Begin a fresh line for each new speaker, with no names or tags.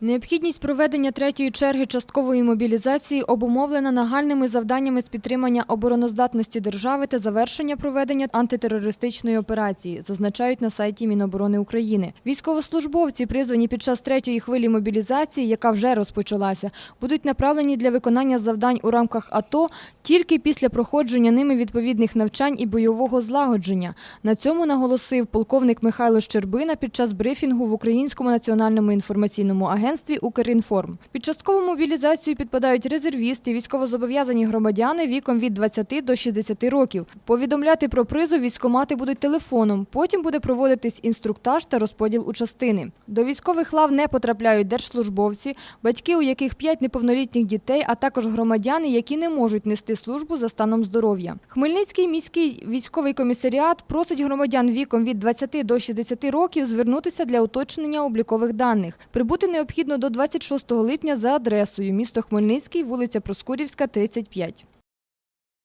Необхідність проведення третьої черги часткової мобілізації обумовлена нагальними завданнями з підтримання обороноздатності держави та завершення проведення антитерористичної операції, зазначають на сайті Міноборони України. Військовослужбовці, призвані під час третьої хвилі мобілізації, яка вже розпочалася, будуть направлені для виконання завдань у рамках АТО тільки після проходження ними відповідних навчань і бойового злагодження. На цьому наголосив полковник Михайло Щербина під час брифінгу в Українському національному інформаційному агентстві Укрінформ. Під часткову мобілізацію підпадають резервісти, військовозобов'язані громадяни віком від 20 до 60 років. Повідомляти про призов військомати будуть телефоном. Потім буде проводитись інструктаж та розподіл у частини. До військових лав не потрапляють держслужбовці, батьки, у яких 5 неповнолітніх дітей, а також громадяни, які не можуть нести службу за станом здоров'я. Хмельницький міський військовий комісаріат просить громадян віком від 20 до 60 років звернутися для уточнення облікових даних. Прибути необхідно до 26 липня за адресою місто Хмельницький, вулиця Проскурівська, 35.